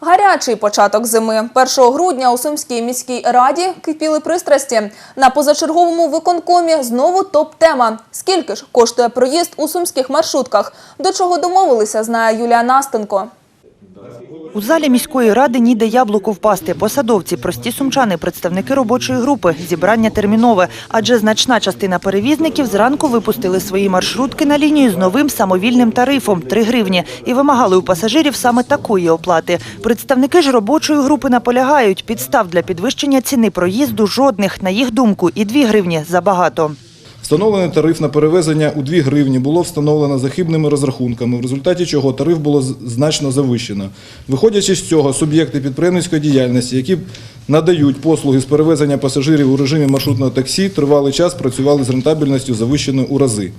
Гарячий початок зими. 1 грудня у Сумській міській раді кипіли пристрасті. На позачерговому виконкомі знову топ-тема. Скільки ж коштує проїзд у сумських маршрутках? До чого домовилися, знає Юлія Настенко. У залі міської ради ніде яблуку впасти. Посадовці, прості сумчани, представники робочої групи. Зібрання термінове, адже значна частина перевізників зранку випустили свої маршрутки на лінію з новим самовільним тарифом – 3 гривні і вимагали у пасажирів саме такої оплати. Представники ж робочої групи наполягають, підстав для підвищення ціни проїзду жодних. На їх думку, і 2 гривні забагато. Встановлений тариф на перевезення у 2 гривні було встановлено за хибними розрахунками, в результаті чого тариф було значно завищено. Виходячи з цього, суб'єкти підприємницької діяльності, які надають послуги з перевезення пасажирів у режимі маршрутного таксі, тривалий час працювали з рентабельністю завищеною у рази.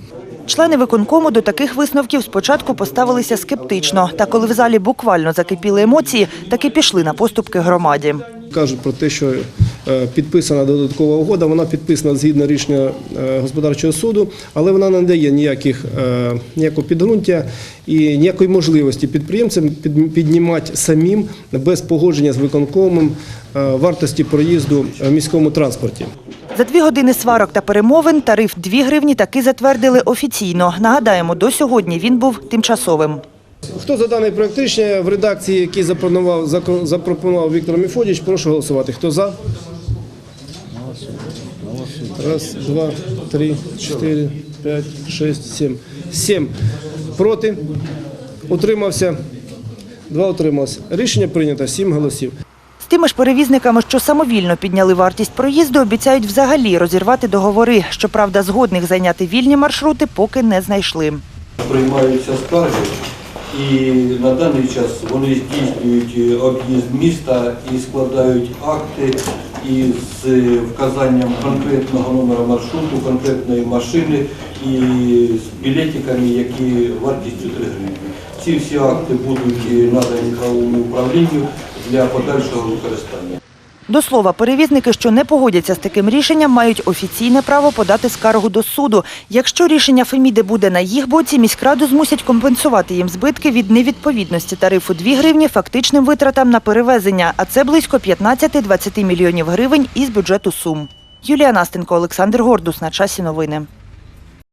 Члени виконкому до таких висновків спочатку поставилися скептично. Та коли в залі буквально закипіли емоції, таки пішли на поступки громаді. Кажуть про те, що підписана додаткова угода, вона підписана згідно рішення е, господарчого суду, але вона не дає ніяких, е, ніякого підґрунтя і ніякої можливості підприємцям під- піднімати самим без погодження з виконкомом е, вартості проїзду в міському транспорті. За дві години сварок та перемовин тариф 2 гривні таки затвердили офіційно. Нагадаємо, до сьогодні він був тимчасовим. Хто за даний проект рішення в редакції, який запропонував, запропонував Віктор Міфодіч, прошу голосувати. Хто за? Раз, два, три, чотири, п'ять, шість, сім. Сім проти. Утримався. Два утримався. Рішення прийнято. Сім голосів. З тими ж перевізниками, що самовільно підняли вартість проїзду, обіцяють взагалі розірвати договори. Щоправда, згодних зайняти вільні маршрути поки не знайшли. приймаються скарги, і на даний час вони здійснюють е, об'їзд міста і складають акти із з вказанням конкретного номера маршруту, конкретної машини і з білетиками, які вартістю 3 гривні. Ці всі акти будуть е, надані правовому управлінню для подальшого використання. До слова, перевізники, що не погодяться з таким рішенням, мають офіційне право подати скаргу до суду. Якщо рішення Феміди буде на їх боці, міськраду змусять компенсувати їм збитки від невідповідності тарифу 2 гривні фактичним витратам на перевезення, а це близько 15-20 мільйонів гривень із бюджету Сум. Юлія Настенко, Олександр Гордус. На часі новини.